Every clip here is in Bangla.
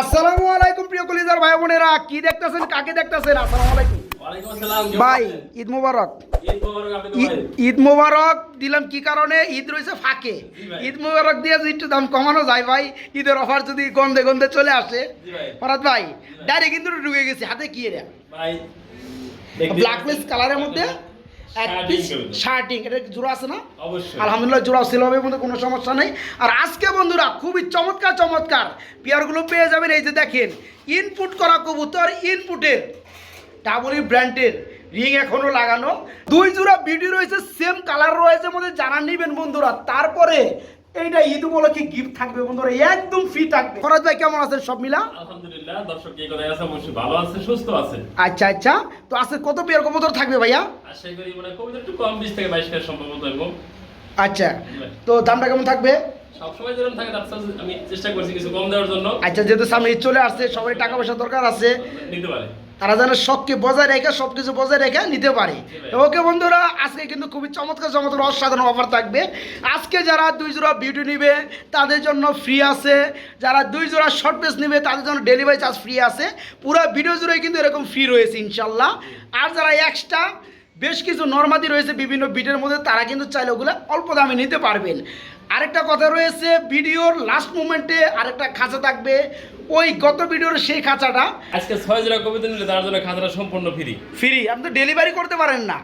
আসসালামু আলাইকুম প্রিয় কলিজার ভাই বোনেরা কি দেখতেছেন কাকে দেখতেছেন? আসসালামু আলাইকুম। ভাই ঈদ মোবারক। ঈদ মোবারক দিলাম কি কারণে? ঈদ রয়েছে ফাঁকে। ঈদ মোবারক দিয়ে যদি একটু দাম কমানো যায় ভাই ঈদের অফার যদি গন্ধে গন্ধে চলে আসে। জি ভাই। ডাইরেক্ট কিন্তু ঢুকে গেছে হাতে কি এটা? ভাই দেখতে কালারের মধ্যে? এক পিস শার্টিং এটা জোড়া আছে না? অবশ্যই। আলহামদুলিল্লাহ জোড়া সেল হবে বন্ধু কোনো সমস্যা নেই। আর আজকে বন্ধুরা খুবই চমৎকার চমৎকার পেয়ারগুলো পেয়ে যাবেন। এই যে দেখেন ইনপুট করা কবুতর ইনপুটের ডাবলি ব্র্যান্ডের রিং এখনও লাগানো। দুই জোড়া বিডি রয়েছে সেম কালার রয়েছে মধ্যে জানা নিবেন বন্ধুরা। তারপরে এইটা ঈদ উপলক্ষে গিফট থাকবে বন্ধুরা একদম ফ্রি থাকবে। ফরাজ ভাই কেমন আছেন সব মিলা? আলহামদুলিল্লাহ দর্শক কি কোথায় আছে অবশ্যই ভালো আছে সুস্থ আছে। আচ্ছা আচ্ছা। তো আজকে কত পেয়ার কবুতর থাকবে ভাইয়া? আশা করি মানে কবিতা একটু কম বিশ থেকে বাইশ টাকা সম্ভবত এবং আচ্ছা। তো দামটা কেমন থাকবে? সবসময় যেরকম থাকে তার আমি চেষ্টা করছি কিছু কম দেওয়ার জন্য। আচ্ছা যেহেতু সামনে চলে আসছে সবাই টাকা পয়সা দরকার আছে। নিতে পারে। তারা যেন শখকে বজায় রেখে সব কিছু বজায় রেখে নিতে পারে। ওকে বন্ধুরা আজকে কিন্তু খুবই চমৎকার চমৎকার অসাধারণ অফার থাকবে। আজকে যারা দুই জোড়া বিউটি নিবে তাদের জন্য ফ্রি আছে। যারা দুই জোড়া শর্ট পেস নিবে তাদের জন্য ডেলিভারি চার্জ ফ্রি আছে। পুরো ভিডিও জুড়ে কিন্তু এরকম ফ্রি রয়েছে ইনশাল্লাহ আর যারা এক্সট্রা বেশ কিছু নর্মাদি রয়েছে বিভিন্ন বিটের মধ্যে তারা কিন্তু চাইলে ওগুলো অল্প দামে নিতে পারবেন। আরেকটা কথা রয়েছে ভিডিওর লাস্ট মোমেন্টে আরেকটা খাঁচা থাকবে। ওই গত ভিডিওর সেই খাঁচাটা আজকে ছয় জোড়া কবিতা নিলে তার জন্য খাঁচাটা সম্পূর্ণ ফ্রি ফ্রি আপনি তো ডেলিভারি করতে পারেন না।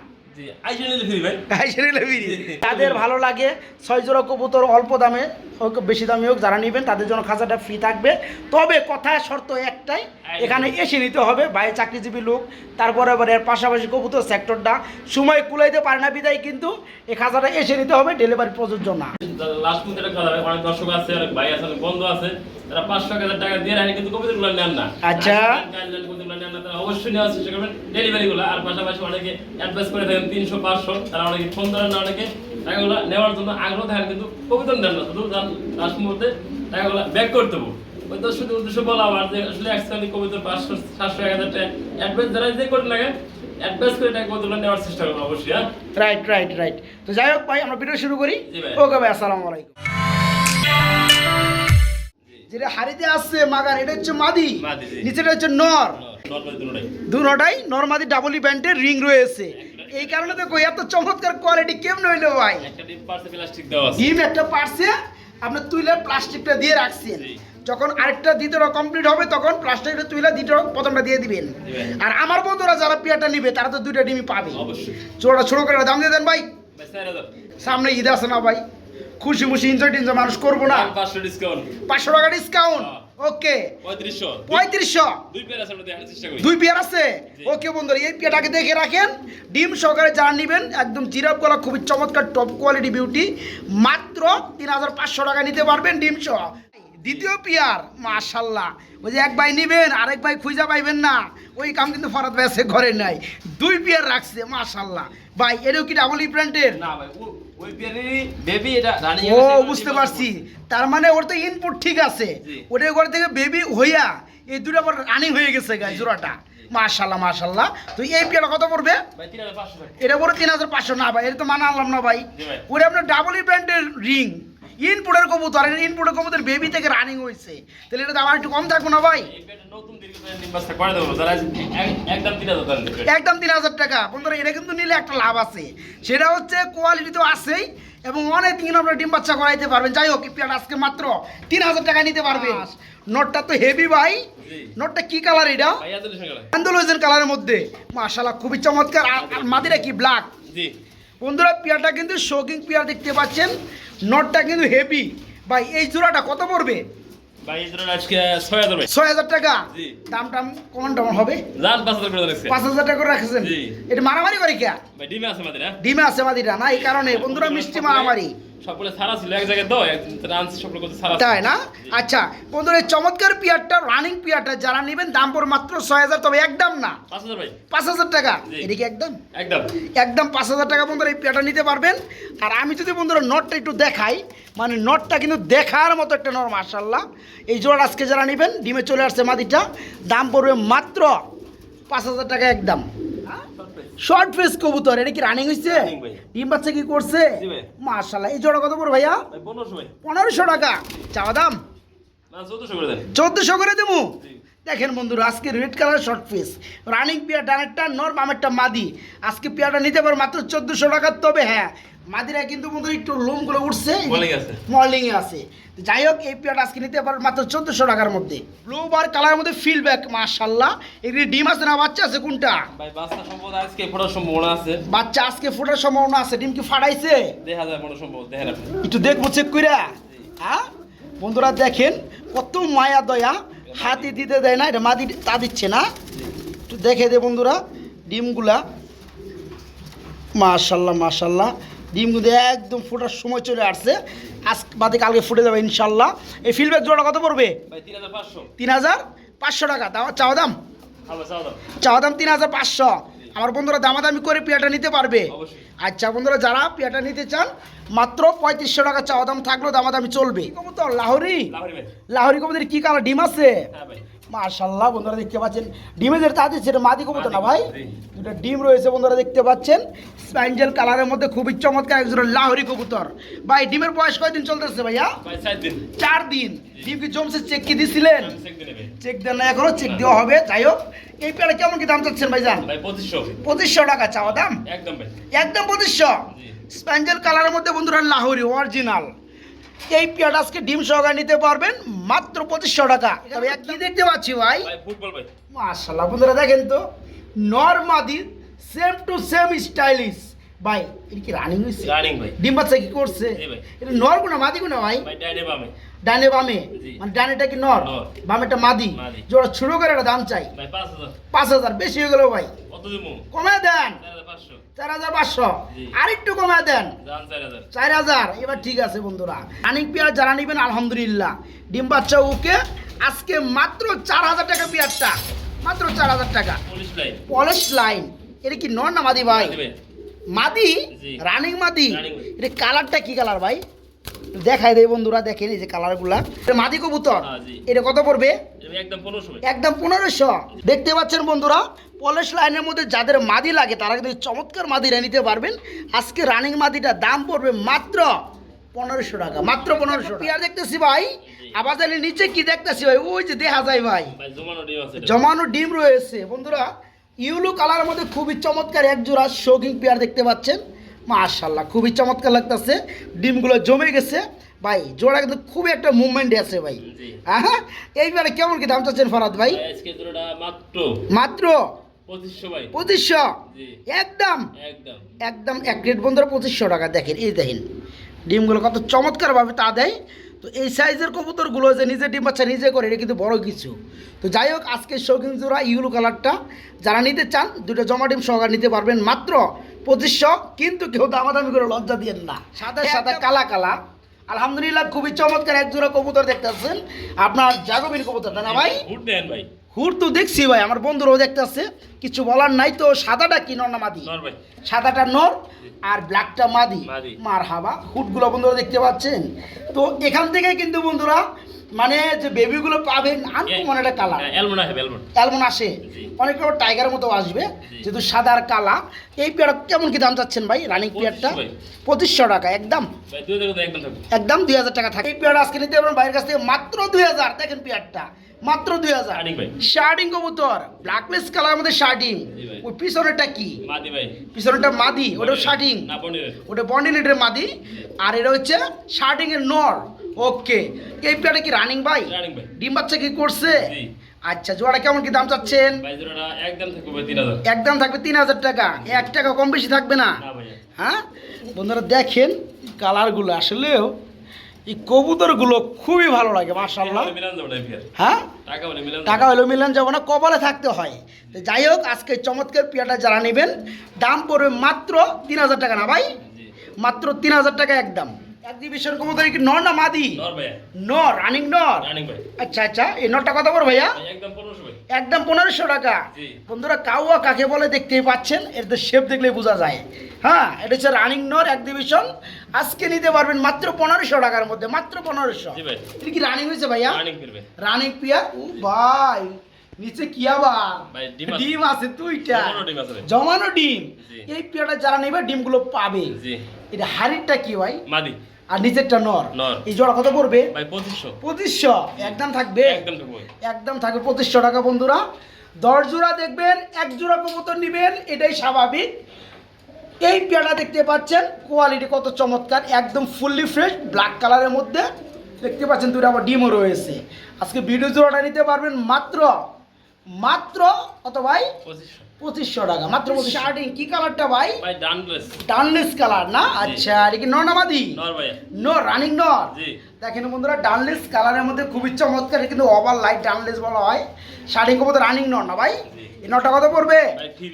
তাদের ভালো লাগে ছয় জোড়া কবুতর অল্প দামে হোক বেশি দামে হোক যারা নেবেন তাদের জন্য খাঁচাটা ফ্রি থাকবে। তবে কথা শর্ত একটাই এখানে এসে নিতে হবে বাইরে চাকরিজীবী লোক তারপরে আবার এর পাশাপাশি কবুতর সেক্টরটা সময় কুলাইতে পারে না বিদায় কিন্তু এই খাঁচাটা এসে নিতে হবে ডেলিভারি প্রযোজ্য না। লাস্ট দর্শক আছে অনেক ভাই আছে বন্ধু আছে। তারা পাঁচশো হাজার টাকা দিয়ে রাখেন কিন্তু কবিতাগুলো নেন না। আচ্ছা। কবিতাগুলো নেন না তারা অবশ্যই নেওয়ার চেষ্টা করবেন ডেলিভারি গুলো আর পাশাপাশি অনেকে অ্যাডভাইস করে থাকেন তিনশো পাঁচশো। তারা অনেকে ফোন ধরেন না অনেকে টাকাগুলো নেওয়ার জন্য আগ্রহ থাকেন কিন্তু কবিতা নেন না। শুধু লাস্ট মুহূর্তে টাকাগুলো ব্যাক দেবো ওই উদ্দেশ্য বলা আমার যে আসলে একসাথে কবিতা পাঁচশো সাতশো এক হাজার টাকা অ্যাডভাইস যারা যে করে লাগে অ্যাডভাইস করে টাকা কবিতাগুলো নেওয়ার চেষ্টা করব অবশ্যই হ্যাঁ? রাইট রাইট রাইট তো যাই হোক ভাই আমরা ভিডিও শুরু করি। ওকে ভাই আসসালামু আলাইকুম। যেটা হাড়িতে আসছে মাগার এটা হচ্ছে মাদি। মাদি, নিচেটা হচ্ছে নর। দুটাই নর্মাদি ডাবলি ব্যান্ডের রিং রয়েছে। এই কারণে তো কই এত চমৎকার কোয়ালিটি কেমন হইল ভাই? ডিম একটা পারছে আপনি তুইলে প্লাস্টিকটা দিয়ে রাখছেন। যখন আরেকটা দ্বিতীয়টা কমপ্লিট হবে তখন প্লাস্টিকটা তুইলে দ্বিতীয় প্রথমটা দিয়ে দিবেন। আর আমার বন্ধুরা যারা পিয়াটা নিবে তারা তো দুইটা ডিমই পাবে। ছোটটা ছোট করে দাম দিয়ে দেন ভাই। সামনে ঈদ আছে না ভাই? খুশি খুশি এনজয় টেনজয় মানুষ করব না। পাঁচশো ডিসকাউন্ট পাঁচশো টাকা ডিসকাউন্ট হ্যাঁ। ওকে পঁয়ত্রিশশো। পঁয়ত্রিশশো? দুই পেয়ার আছে। ওকে বন্ধুরা এই পেয়ারটাকে দেখে রাখেন। ডিম সহকারে যারা নেবেন একদম জিরাপ গলা খুবই চমৎকার টপ কোয়ালিটি বিউটি মাত্র তিন হাজার পাঁচশো টাকা নিতে পারবেন ডিম সহ। দ্বিতীয় পেয়ার মাশাল্লাহ। ওই যে এক ভাই নিবেন আরেক ভাই খুঁজা পাইবেন না। ওই কাম কিন্তু ফরাত ভাই আছে ঘরে নাই। দুই পেয়ার রাখছে মাশাল্লাহ। ভাই এটাও কি ডাবল ব্র্যান্ডের না ভাই বেবি এটা ও বুঝতে পারছি। তার মানে ওর তো ইনপুট ঠিক আছে। ওটা ঘর থেকে বেবি হইয়া এই দুটো আবার রানিং হয়ে গেছে গাই জোড়াটা। মাশাল্লাহ মাশাল্লাহ। তো এই পেয়ারা কত পড়বে? এটা পড়ে তিন হাজার পাঁচশো। না ভাই এটা তো মানা আনলাম না ভাই। ওরে আপনার ডাবল ব্র্যান্ডের রিং ইনপুটের কবুতর আর ইনপুটের কবুতর বেবি থেকে রানিং হয়েছে তাহলে এটা তো আমার একটু কম থাকব না ভাই? একদম তিন হাজার টাকা। বন্ধুরা এটা কিন্তু নিলে একটা লাভ আছে। সেটা হচ্ছে কোয়ালিটি তো আছেই এবং অনেক দিন আপনারা ডিম বাচ্চা করাইতে পারবেন। যাই হোক পেয়ার আজকে মাত্র তিন হাজার টাকা নিতে পারবেন নোটটা তো হেভি ভাই। নোটটা কি কালার এটা। আন্দোলন কালারের মধ্যে। মাশাল্লাহ খুবই চমৎকার। আর আর মাদিরা কি ব্ল্যাক জি। বন্ধুরা পেয়ারটা কিন্তু শোকিং পেয়ার দেখতে পাচ্ছেন। নটটা কিন্তু হেভি ভাই এই জোড়াটা কত পড়বে? ছয় হাজার টাকা? দাম টাম কমন টামন হবে? পাঁচ হাজার টাকা করে রাখেছেন? এটা মারামারি করে কে? আছে ডিমে আছে মাদিরা না এই কারণে বন্ধুরা মিষ্টি মারামারি। ছিল এক জায়গায় তাই না? আচ্ছা বন্ধুরা এই চমৎকার পিয়ারটা রানিং পিয়ারটা যারা নেবেন দাম পড়ে মাত্র ছয় হাজার তবে একদম না। পাঁচ হাজার ভাই। পাঁচ হাজার টাকা। একদম? একদম। একদম পাঁচ হাজার টাকা বন্ধুরা এই পেয়ারটা নিতে পারবেন। আর আমি যদি বন্ধুরা নটটা একটু দেখাই মানে নটটা কিন্তু দেখার মতো একটা নর মার্শাল্লাহ এই জোড়া আজকে যারা নেবেন ডিমে চলে আসছে মাদিটা দাম পড়বে মাত্র পাঁচ হাজার টাকা একদম। শর্ট ফেস কবুতর এটা কি রানিং Running ডিম বাচ্চা কি করছে? মাশাআল্লাহ এই জোড়া কত পড়বে ভাইয়া? ভাই পনেরোশো টাকা। চাওয়া দাম? না চোদ্দশো করে দেন। চোদ্দশো করে দেবো। দেখেন বন্ধুরা আজকে red colour short piece running pair ডানেরটা নর বামেরটা মাদি। আজকে পেয়ারটা নিতে পারো মাত্র চোদ্দশো টাকার তবে হ্যাঁ মাদিরা কিন্তু বন্ধুরা একটু লোমগুলো উঠছে। মর্নিং আছে। যাই হোক এই পেয়ারটা আজকে নিতে পারো মাত্র চোদ্দশো টাকার মধ্যে। ব্লু বার কালারের মধ্যে ফিল ব্যাক মাশাল্লাহ এগুলি ডিম আছে না বাচ্চা আছে কোনটা? ভাই বাচ্চা আজকে ফোটার সম্ভাবনা আছে। বাচ্চা আজকে ফোটার সম্ভাবনা আছে। ডিম কি ফাটাইছে? দেখা যায় মনে সম্ভব দেখেন একটু দেখব চেক কইরা। হ্যাঁ? বন্ধুরা দেখেন কত মায়া দয়া। হাতি দিতে দেয় না এটা মাদি তা দিচ্ছে না। একটু দেখে দে বন্ধুরা ডিমগুলা। মাশাল্লাহ মাশাল্লাহ। ডিমগুলো একদম ফোটার সময় চলে আসছে। আজ বাদে কালকে ফুটে যাবে ইনশাল্লাহ। এই ফিল্ডব্যাক জোড়া কত পড়বে? তিন হাজার পাঁচশো। টাকা। চাওয়া দাম? চাও চাওয়া দাম তিন হাজার পাঁচশো। আমার বন্ধুরা দামাদামি করে পেয়াটা নিতে পারবে। আচ্ছা বন্ধুরা যারা পেয়াটা নিতে চান মাত্র পঁয়ত্রিশশো টাকা চাওয়া দাম থাকলেও দামাদামি চলবে। কবুতর? লাহরি? লাহরি কবুতর কি কালার ডিম আছে? হ্যাঁ মার্শাল্লাহ বন্ধুরা দেখতে পাচ্ছেন। ডিমের যেটা তাদের সেটা মাদি কবুতর না ভাই। দুটো ডিম রয়েছে বন্ধুরা দেখতে পাচ্ছেন। স্প্যাঞ্জেল কালারের মধ্যে খুবই চমৎকার একজন লাহরি কবুতর। ভাই ডিমের বয়স কয়দিন চলতেছে ভাইয়া? চার দিন। ডিম কি জমছে? চেক কি দিছিলেন? চেক দিয়ে দেন না এখনও চেক দেওয়া হবে। যাই হোক এই পেয়ারা কেমন কি দাম চাচ্ছেন ভাই পঁচিশশো। পঁচিশশো টাকা চাওয়া দাম? একদম একদম পঁচিশশো। স্প্যাঞ্জেল কালারের মধ্যে বন্ধুরা লাহোরি অরিজিনাল এই পেয়ারটা আজকে ডিম সহকারে নিতে পারবেন মাত্র পঁচিশশো টাকা। তবে কি দেখতে পাচ্ছি ভাই? মাশাল্লাহ বন্ধুরা দেখেন তো নর্মাদি সেম টু সেম স্টাইলিশ ভাই এটা কি রানিং হয়েছে রানিং ভাই। ডিম বাচ্চা কি করছে। এটা নর কোনা মাদি কোনা ভাই? ভাই ডাইনে বামে। ডানে বামে? মানে ডানেটা কি নর। বামেটা মাদি। জোড়া ছোট করে একটা দাম চাই। পাঁচ হাজার। পাঁচ হাজার বেশি হয়ে গেল ভাই। কমে দেন। চার হাজার পাঁচশো। চার হাজার আর একটু কমে দেন চার হাজার। এবার ঠিক আছে বন্ধুরা। আনিক পেয়ার যারা নিবেন আলহামদুলিল্লাহ। ডিম বাচ্চা ওকে। আজকে মাত্র চার হাজার টাকা পেয়ারটা মাত্র চার হাজার টাকা। Police line. এটা কি না মাদি ভাই? মাদি? রানিং মাদি। এটা কালারটা কি কালার ভাই? দেখাই দেয় বন্ধুরা দেখেন এই যে কালারগুলা। মাদি কবুতর হ্যাঁ, এটা কত পড়বে? একদম পনেরোশো। দেখতে পাচ্ছেন বন্ধুরা পলিশ লাইনের মধ্যে যাদের মাদি লাগে তারা কিন্তু চমৎকার মাদিরা নিতে পারবেন। আজকে রানিং মাদিটা দাম পড়বে মাত্র পনেরোশো টাকা মাত্র পনেরোশো পেয়ার দেখতেছি ভাই আবার নিচে কি দেখতেছি ভাই? ওই যে দেখা যায় ভাই। জমানো ডিম রয়েছে। বন্ধুরা ইউলো কালারের মধ্যে খুবই চমৎকার এক জোড়া শৌকিং পেয়ার দেখতে পাচ্ছেন। মাশাল্লাহ খুবই চমৎকার লাগতেছে। ডিমগুলো জমে গেছে। ভাই জোড়া কিন্তু খুবই একটা মুভমেন্ট আছে ভাই। হ্যাঁ এইবারে কেমন কি দাম চাচ্ছেন ফরাদ ভাই? মাত্র। মাত্র? পঁচিশশো একদম? একদম। একদম এক রেট বন্ধুরা পঁচিশশো টাকা। দেখেন এই দেখেন ডিমগুলো কত চমৎকারভাবে তা দেয়। তো এই সাইজের কবুতরগুলো যে নিজে ডিম বাচ্চা নিজে করে এটা কিন্তু বড় কিছু। তো যাই হোক আজকে শৌখিন জোড়া ইউলো কালারটা যারা নিতে চান দুটো জমা ডিম সহকারে নিতে পারবেন। মাত্র পঁচিশশো কিন্তু কেউ দামাদামি করে লজ্জা দিয়েন না। সাদা সাদা কালা কালা। আলহামদুলিল্লাহ খুবই চমৎকার এক জোড়া কবুতর দেখতেছেন। আপনার জাগবিন কবুতরটা না ভাই? ভাই। হুর তো দেখছি ভাই আমার বন্ধুরাও দেখতেছে। কিছু বলার নাই তো সাদাটা কি নর না মাদি? ভাই। সাদাটা নর আর ব্ল্যাকটা মাদি। মাদি। মার হাবা হুটগুলো বন্ধুরা দেখতে পাচ্ছেন। তো এখান থেকে কিন্তু বন্ধুরা মানে যে বেবিগুলো পাবেন আনকমন একটা কালার অ্যালমন্ড আছে অ্যালমন্ড আসে। অনেক রকম টাইগারের মতো আসবে। যেহেতু সাদার কালা। এই পেয়ার কেমন কি দাম চাচ্ছেন ভাই রানিং পেয়ারটা? পঁচিশশো টাকা একদম? একদম দুই হাজার টাকা থাকে এই পেয়ার আজকে নিতে পারবেন বাইরের কাছ থেকে মাত্র দুই হাজার। দেখেন পেয়ারটা মাত্র দুই হাজার। শার্টিং কবুতর ব্ল্যাকলেস কালার মধ্যে শার্টিং ওই পিছনেরটা কি? পিছনেরটা মাদি ওটাও শার্টিং ওটা বন্ডিনেটের মাদি। আর এটা হচ্ছে শার্টিং এর নর। ওকে এই পেয়ারটা কি রানিং ভাই রানিং ভাই ডিম বাচ্চা কি করছে? আচ্ছা জোড়াটা কেমন কি দাম চাচ্ছেন? একদম থাকবে তিন হাজার। টাকা। এক টাকা কম বেশি থাকবে না? হ্যাঁ? বন্ধুরা দেখেন কালারগুলো আসলেও এই কবুতরগুলো খুবই ভালো লাগে মার্শাল্লাহ হ্যাঁ? টাকা বলে মিলান টাকা হলো মিলন যাব না কপালে থাকতে হয়। তো যাই হোক আজকে চমৎকার পিয়াটা যারা নেবেন দাম পড়বে মাত্র তিন হাজার টাকা না ভাই? জি। মাত্র তিন হাজার টাকা একদম। একজিবিশন কবুতর কি নর না মাদি? নর রানিং নর আচ্ছা আচ্ছা এই নরটা কত বড় ভাইয়া? একদম পনেরোশো টাকা। বন্ধুরা কাউয়া কাকে বলে দেখতেই পাচ্ছেন এর শেপ দেখলে বোঝা যায়। হ্যাঁ এটা হচ্ছে রানিং নর একজিবিশন আজকে নিতে পারবেন মাত্র পনেরোশো টাকার মধ্যে মাত্র পনেরোশো। এটা কি রানিং হয়েছে ভাইয়া? রানিং ফিরবে রানিং পিয়া ও ভাই নিচে কি আবার? ডিম আছে। দুইটা। জমানো ডিম। এই পিয়াটা যারা নেবে ডিমগুলো পাবে। এটা হাড়িটা কি ভাই? মাদি। আর নিচেরটা নর। এই জোড়া কত পড়বে? ভাই পঁচিশশো। পঁচিশশো। একদম থাকবে? একদম একদম থাকবে। পঁচিশশো টাকা বন্ধুরা। দশ জোড়া দেখবেন এক জোড়া কবুতর নেবেন এটাই স্বাভাবিক। এই পেয়ারা দেখতে পাচ্ছেন কোয়ালিটি কত চমৎকার একদম ফুললি ফ্রেশ ব্ল্যাক কালারের মধ্যে। দেখতে পাচ্ছেন দুটো আবার ডিমও রয়েছে। আজকে ভিডিও জোড়াটা নিতে পারবেন মাত্র মাত্র কত ভাই? পঁচিশশো। টাকা মাত্র পঁচিশ স্টার্টিং কি কালারটা ভাই? ভাই ডানলেস কালার না? আচ্ছা এটা কি নর্নামাদি নর ভাই নো রানিং নর? দেখেন বন্ধুরা ডানলেস কালারের মধ্যে খুবই চমৎকার কিন্তু ওভার লাইট ডানলেস বলা হয়। শার্টিং কবুত রানিং নর না ভাই? এই নটা কত পড়বে? ভাই ফ্রি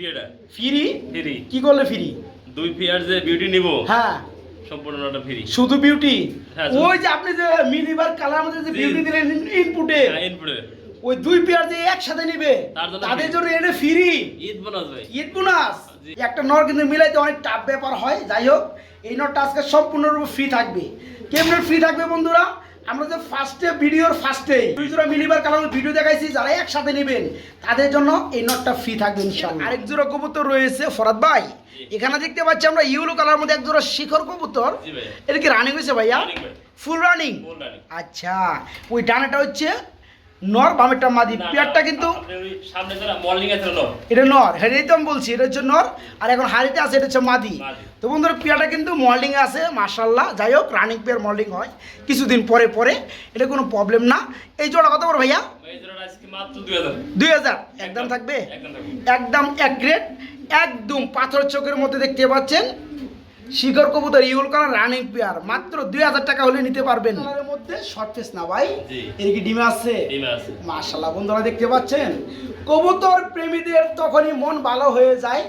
ফ্রি ফ্রি কি করলে ফ্রি দুই পেয়ার যে বিউটি নিব। হ্যাঁ। সম্পূর্ণ নটা ফ্রি শুধু বিউটি হ্যাঁ, ওই যে আপনি যে মিলিবার কালার মধ্যে যে। বিউটি দিলেন ইনপুটে ইনপুটে ওই দুই পেয়ার যে একসাথে নিবে তাদের জন্য এটা ফ্রি ঈদ বোনাস ভাই। ঈদ বোনাস? একটা নর কিন্তু মিলাইতে অনেক টাফ ব্যাপার হয়। যাই হোক এই নটটা আজকে সম্পূর্ণরূপে ফ্রি থাকবে। কেমন ফ্রি থাকবে বন্ধুরা? আমরা যে ফার্স্টে ভিডিওর ফার্স্টে দুই জোড়া মিলিবার কালার ভিডিও দেখাইছি যারা একসাথে নেবেন তাদের জন্য এই নটটা ফ্রি থাকবে ইনশাআল্লাহ। আরেক জোড়া কবুতর রয়েছে ফরাদ ভাই। এখানে দেখতে পাচ্ছি আমরা ইউলো কালার মধ্যে এক জোড়া শিখর কবুতর। এটা কি রানিং হয়েছে ভাইয়া। ফুল রানিং আচ্ছা ওই ডানাটা হচ্ছে নর বামেরটা মাদি পেয়ারটা কিন্তু এটা নর হেরেই তো আমি বলছি এটা হচ্ছে নর আর এখন হাড়িতে আছে এটা হচ্ছে মাদি। তো বন্ধুরা পেয়ারটা কিন্তু মল্ডিং আছে মার্শাল্লাহ যাই হোক রানিং পেয়ার মল্ডিং হয় কিছুদিন পরে পরে এটা কোনো প্রবলেম না। এই জোড়া কত বড় ভাইয়া? দুই হাজার। একদম। থাকবে? একদম থাকবে। একদম এক গ্রেড একদম পাথর চোখের মধ্যে দেখতে পাচ্ছেন। শিখর কবুতর ইউল কালার রানিং পেয়ার মাত্র দুই হাজার টাকা হলে নিতে পারবেন। মধ্যে শর্ট ফেস না ভাই? জি। এর কি ডিমে আছে? ডিমে আছে। মাশাল্লাহ বন্ধুরা দেখতে পাচ্ছেন? কবুতর প্রেমীদের তখনই মন ভালো হয়ে যায়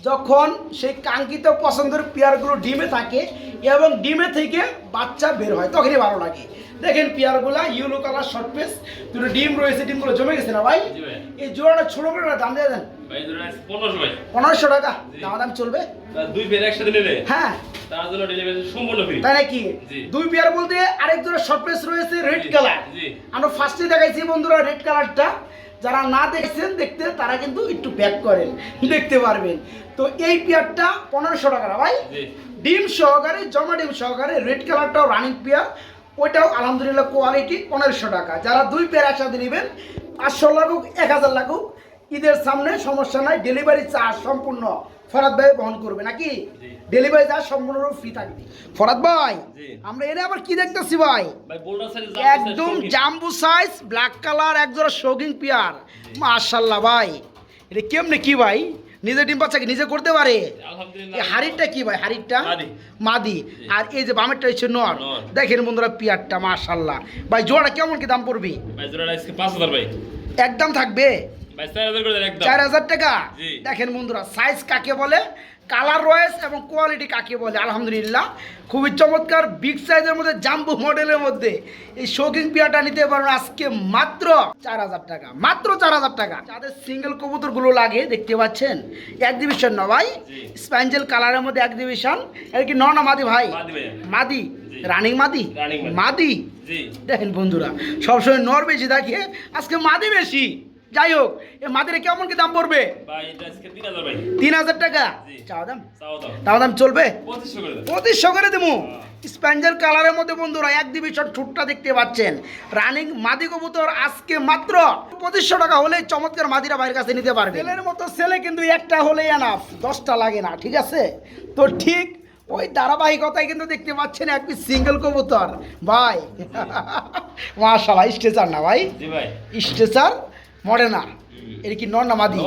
যখন সেই কাঙ্ক্ষিত পছন্দের পেয়ারগুলো ডিমে থাকে এবং ডিমে থেকে বাচ্চা বের হয় তখনই ভালো লাগে। দেখেন পেয়ারগুলা ইউলো কালার শর্ট পেস দুটো ডিম রয়েছে ডিমগুলো জমে গেছে না ভাই? এই জোড়াটা ছোট করে দাম দিয়ে দেন। পনেরোশো টাকা। দাম দাম চলবে? দুই পেয়ার একসাথে নিলে? হ্যাঁ। তাই নাকি? দুই পেয়ার বলতে আরেক জোড়া শর্ট পেস রয়েছে রেড কালার আমরা ফার্স্টে দেখাইছি বন্ধুরা রেড কালারটা যারা না দেখছেন দেখতে তারা কিন্তু একটু ব্যাক করেন দেখতে পারবেন। তো এই পেয়ারটা পনেরোশো টাকা ভাই। ডিম সহকারে জমা ডিম সহকারে রেড কালারটাও রানিং পেয়ার ওইটাও আলহামদুলিল্লাহ কোয়ালিটি পনেরোশো টাকা। যারা দুই পেয়ার একসাথে নেবেন পাঁচশো লাগুক এক হাজার লাগুক ঈদের সামনে সমস্যা নাই ডেলিভারি চার্জ সম্পূর্ণ ফরাদ ভাই বহন করবে নাকি। ডেলিভারি চার্জ সম্পূর্ণ ফ্রি থাকবে। ফরাদ ভাই আমরা এনে আবার কি দেখতেছি ভাই? একদম জাম্বু সাইজ ব্ল্যাক কালার একজোড়া শৌখিন পিয়ার। মাশাল্লাহ ভাই। এটা কেমনে কি ভাই? নিজে ডিম বাচ্চা কি? নিজে করতে পারে? হাড়িটা কি ভাই? হাড়িটা মাদি। আর এই যে বামেরটা হচ্ছে নর। দেখেন বন্ধুরা পিয়ারটা মাশাল্লাহ ভাই জোড়া কেমন কি দাম পড়বে? ভাই জোড়াটা পাঁচ হাজার ভাই। একদম থাকবে? চার হাজার টাকা? দেখেন বন্ধুরা সাইজ কাকে বলে? কালার রয়েস এবং কোয়ালিটি কাকে বলে? আলহামদুলিল্লাহ খুবই চমৎকার বিগ সাইজের মধ্যে জাম্বু মডেলের মধ্যে এই শৌকিং পিয়াটা নিতে পারবেন আজকে মাত্র চার হাজার টাকা মাত্র চার হাজার টাকা। যাদের সিঙ্গেল কবুতরগুলো লাগে দেখতে পাচ্ছেন একজিবিশন না ভাই। স্প্যাঞ্জেল কালারের মধ্যে একজিবিশন এর কি নন মাদি ভাই? মাদি। রানিং মাদি। মাদি? দেখেন বন্ধুরা সবসময় নর বেশি থাকে আজকে মাদি বেশি। যাই হোক এ মাদিরে কেমন কি দাম পড়বে? ভাই এটা আজকে তিন হাজার টাকা? জি। চাওয়া দাম? চাও দাম চলবে? পঁচিশশো করে দেবো। স্প্যাঞ্জেল কালারের মধ্যে বন্ধুরা এক ডিভিশন ঠুটটা দেখতে পাচ্ছেন। রানিং মাদি কবুতর আজকে মাত্র পঁচিশশো টাকা হলে চমৎকার মাদিরা বাইরের কাছে নিতে পারবে। ছেলের মতো ছেলে কিন্তু একটা হলেই এনাফ দশটা লাগে না ঠিক আছে? তো ঠিক ওই ধারাবাহিকতায় কিন্তু দেখতে পাচ্ছেন এক পিস সিঙ্গেল কবুতর। ভাই মাশাল্লাহ স্টেচার না ভাই? জি ভাই। স্টেচার মরে না এটা কি নর না মাদি?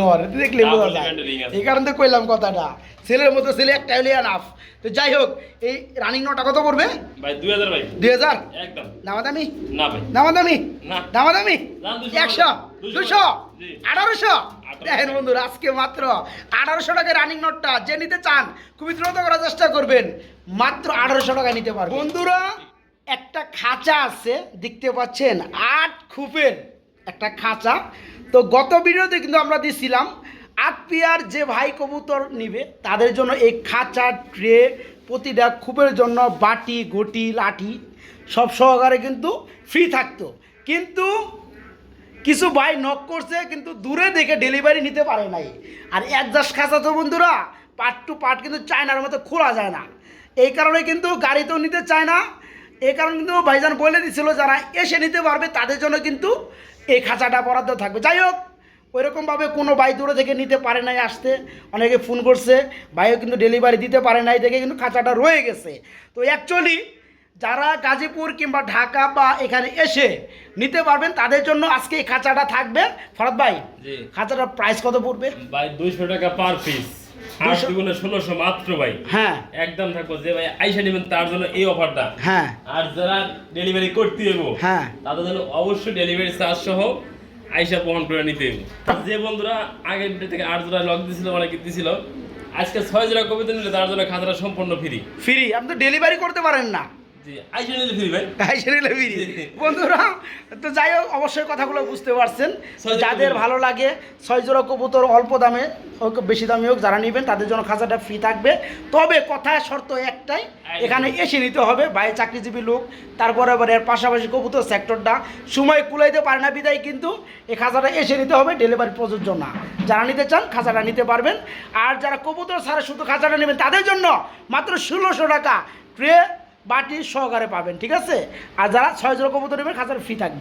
নর দেখলে বোঝা যায়। এই কারণে তো কইলাম কথাটা। ছেলের মতো ছেলে একটা হলে আনাফ তো যাই হোক এই রানিং নটা কত পড়বে? ভাই দুই হাজার ভাই। দুই হাজার? একদম। দামাদামি না ভাই। দামাদামি না। দামাদামি দাম একশো? দুশো আঠারোশো। দেখেন বন্ধুরা আজকে মাত্র আঠারোশো টাকা রানিং নোটটা যে নিতে চান খুবই দ্রুত করার চেষ্টা করবেন। মাত্র আঠারোশো টাকা নিতে পারবেন। বন্ধুরা একটা খাঁচা আছে দেখতে পাচ্ছেন আট খুপের। একটা খাঁচা। তো গত ভিডিওতে কিন্তু আমরা দিছিলাম আট যে ভাই কবুতর নিবে, তাদের জন্য এই খাঁচা, ট্রে, প্রতিটা খুপের জন্য বাটি, ঘটি, লাঠি, সব সহকারে কিন্তু ফ্রি থাকতো। কিন্তু কিছু ভাই নক করছে, কিন্তু দূরে দেখে ডেলিভারি নিতে পারে নাই। আর অ্যাডজাস্ট খাঁচা তো বন্ধুরা পার্ট টু পার্ট কিন্তু চায়নার মতো খোলা যায় না। এই কারণে কিন্তু গাড়িতেও নিতে চায় না। এই কারণে কিন্তু ভাইজান বলে দিছিল, যারা এসে নিতে পারবে, তাদের জন্য কিন্তু এই খাঁচাটা বরাদ্দ থাকবে। যাই হোক ওইরকমভাবে কোনো বাই দূরে থেকে নিতে পারে নাই আসতে। অনেকে ফোন করছে বাইও কিন্তু ডেলিভারি দিতে পারে নাই দেখে কিন্তু খাঁচাটা রয়ে গেছে। তো অ্যাকচুয়ালি যারা গাজীপুর কিংবা ঢাকা বা এখানে এসে নিতে পারবেন তাদের জন্য আজকে এই খাঁচাটা থাকবে। ফরাদ ভাই খাঁচাটার প্রাইস কত পড়বে? ভাই দুইশো টাকা পার পিস আট দুগুণে ষোলোশো মাত্র ভাই। হ্যাঁ। একদম থাকব যে ভাই আইসা নেবেন তার জন্য এই অফারটা। হ্যাঁ। আর যারা ডেলিভারি করতে দেবো হ্যাঁ। তাদের জন্য অবশ্যই ডেলিভারি চার্জ সহ আইসা বহন করে নিতে যে বন্ধুরা আগের ভিডিও থেকে আট জোড়া লক দিছিল অনেকে দিছিল। আজকে ছয় জোড়া কবিতা নিলে তার জন্য খাতাটা সম্পূর্ণ ফ্রি ফ্রি আপনি তো ডেলিভারি করতে পারেন না। বন্ধুরা তো যাই হোক অবশ্যই কথাগুলো বুঝতে পারছেন। যাদের ভালো লাগে ছয় জোড়া কবুতর অল্প দামে হোক বেশি দামে হোক যারা নেবেন তাদের জন্য খাঁচাটা ফ্রি থাকবে। তবে কথা শর্ত একটাই এখানে এসে নিতে হবে বাইরে চাকরিজীবী লোক। তারপরে আবার এর পাশাপাশি কবুতর সেক্টরটা সময় কুলাইতে পারে না বিদায় কিন্তু এই খাঁচাটা এসে নিতে হবে ডেলিভারি প্রযোজ্য না। যারা নিতে চান খাঁচাটা নিতে পারবেন। আর যারা কবুতর ছাড়া শুধু খাঁচাটা নেবেন তাদের জন্য মাত্র ষোলোশো টাকা। ট্রে বাটি সহকারে পাবেন ঠিক আছে? আর যারা ছয় জোড়া কবুতর নেবেন খাঁচার ফ্রি থাকবে।